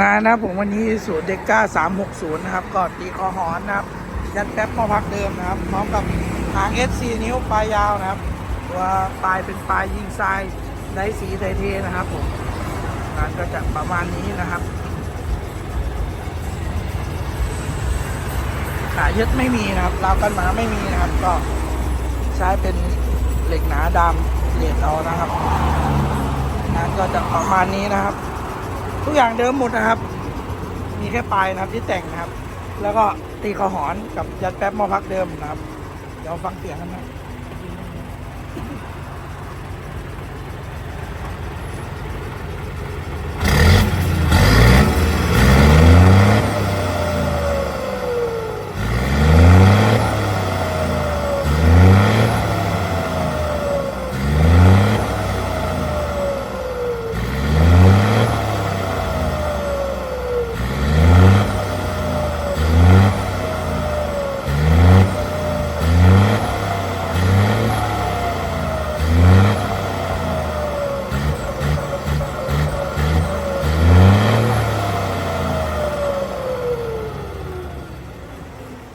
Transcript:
งานนะผมวันนี้สูตรเด็กก้า360นะครับก็ตีคอหอนนะครับยัดแป๊บมอพักเดิมนะครับพร้อมกับหาง S4 นิ้วปลายยาวนะครับตัวปลายเป็นปลายยิงทรายได้สีไทเทนะครับผมงานก็จะประมาณนี้นะครับขายึดไม่มีนะครับราวกันหมาไม่มีนะครับ ก็ใช้เป็นเหล็กหนาดำเหล็กเอานะครับงานก็จะประมาณนี้นะครับ ทุกอย่างเดิมหมดนะครับ มีแค่ปลายนะครับที่แต่งนะครับ แล้วก็ตีขอหอนกับยัดแป๊บมอพักเดิมนะครับ เดี๋ยวฟังเสียงกันนะ